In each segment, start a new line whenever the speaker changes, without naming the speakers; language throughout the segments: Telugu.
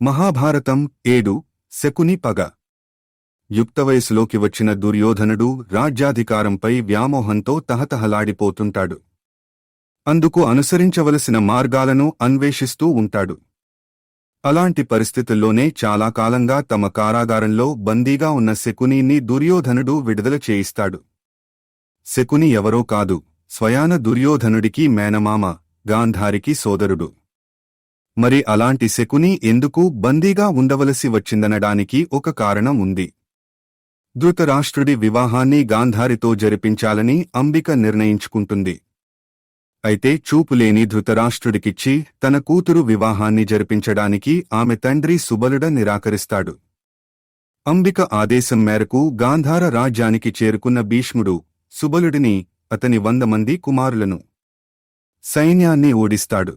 మహాభారతం ఏడు శకుని పగ. యుక్తవయసులోకి వచ్చిన దుర్యోధనుడు రాజ్యాధికారంపై వ్యామోహంతో తహతహలాడిపోతుంటాడు. అందుకు అనుసరించవలసిన మార్గాలను అన్వేషిస్తూ ఉంటాడు. అలాంటి పరిస్థితుల్లోనే చాలా కాలంగా తమ కారాగారంలో బందీగా ఉన్న శకునీని దుర్యోధనుడు విడుదల చేయిస్తాడు. శకుని ఎవరో కాదు స్వయాన దుర్యోధనుడికి మేనమామ గాంధారికి సోదరుడు. మరి అలాంటి శకుని ఎందుకు బందీగా ఉండవలసి వచ్చిందనడానికి ఒక కారణం ఉంది. ధృతరాష్ట్రుడి వివాహాన్ని గాంధారితో జరిపించాలని అంబిక నిర్ణయించుకుంటుంది. అయితే చూపులేని ధృతరాష్ట్రుడికిచ్చి తన కూతురు వివాహాన్ని జరిపించడానికి ఆమె తండ్రి సుబలుడ నిరాకరిస్తాడు. అంబిక ఆదేశం మేరకు గాంధార రాజ్యానికి చేరుకున్న భీష్ముడు సుబలుడిని అతని వంద మంది కుమారులను సైన్యాన్ని ఓడిస్తాడు.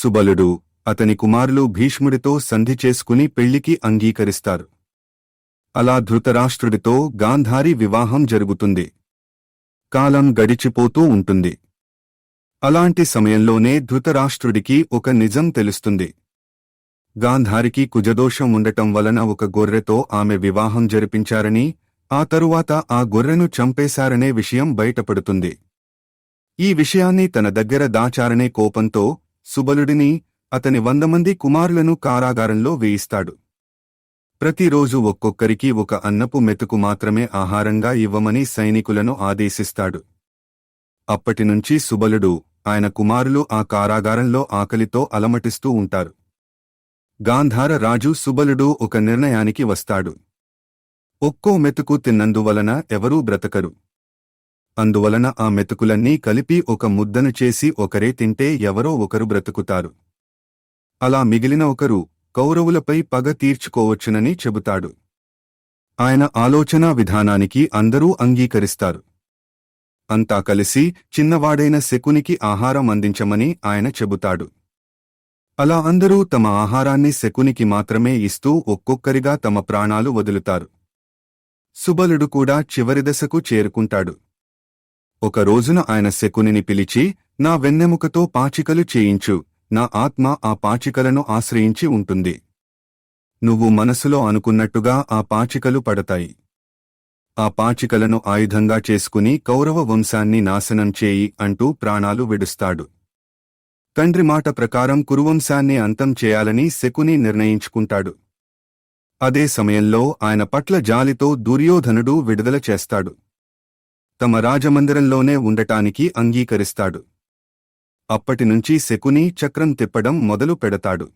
సుబలుడు అతని కుమారులు భీష్ముడితో సంధి చేసుకుని పెళ్ళికి అంగీకరిస్తారు. అలా ధృతరాష్ట్రుడితో గాంధారి వివాహం జరుగుతుంది. కాలం గడిచిపోతూ ఉంటుంది. అలాంటి సమయంలోనే ధృతరాష్ట్రుడికి ఒక నిజం తెలుస్తుంది. గాంధారికి కుజదోషం ఉండటం వలన ఒక గొర్రెతో ఆమె వివాహం జరిపించారని ఆ తరువాత ఆ గొర్రెను చంపేశారనే విషయం బయటపడుతుంది. ఈ విషయాన్ని తన దగ్గర దాచారనే కోపంతో సుబలుడిని అతని వంద మంది కుమారులను కారాగారంలో వేయిస్తాడు. ప్రతిరోజు ఒక్కొక్కరికి ఒక అన్నపు మెతుకు మాత్రమే ఆహారంగా ఇవ్వమని సైనికులను ఆదేశిస్తాడు. అప్పటినుంచి సుబలుడు ఆయన కుమారులు ఆ కారాగారంలో ఆకలితో అలమటిస్తూ ఉంటారు. గాంధార రాజు సుబలుడు ఒక నిర్ణయానికి వస్తాడు. ఒక్కో మెతుకు తిన్నందువలన ఎవరూ బ్రతకరు. అందువలన ఆ మెతుకులన్నీ కలిపి ఒక ముద్దను చేసి ఒకరే తింటే ఎవరో ఒకరు బ్రతుకుతారు. అలా మిగిలిన ఒకరు కౌరవులపై పగ తీర్చుకోవచ్చునని చెబుతాడు. ఆయన ఆలోచనా విధానానికి అందరూ అంగీకరిస్తారు. అంతా కలిసి చిన్నవాడైన శకునికి ఆహారం అందించమని ఆయన చెబుతాడు. అలా అందరూ తమ ఆహారాన్ని శకునికి మాత్రమే ఇస్తూ ఒక్కొక్కరిగా తమ ప్రాణాలు వదులుతారు. సుబలుడు కూడా చివరి దశకు చేరుకుంటాడు. ఒక రోజున ఆయన శకునిని పిలిచి నా వెన్నెముకతో పాచికలు చేయించు. నా ఆత్మ ఆ పాచికలను ఆశ్రయించి ఉంటుంది. నువ్వు మనసులో అనుకున్నట్టుగా ఆ పాచికలు పడతాయి. ఆ పాచికలను ఆయుధంగా చేసుకుని కౌరవ వంశాన్ని నాశనం చేయి అంటూ ప్రాణాలు విడుస్తాడు. తండ్రి మాట ప్రకారం కురువంశాన్ని అంతం చేయాలని శకుని నిర్ణయించుకుంటాడు. అదే సమయంలో ఆయన పట్ల జాలితో దుర్యోధనుడు విడుదల చేస్తాడు. తమ రాజమందిరంలోనే ఉండటానికి అంగీకరిస్తాడు. అప్పటినుంచి శకుని చక్రం తిప్పడం మొదలు పెడతాడు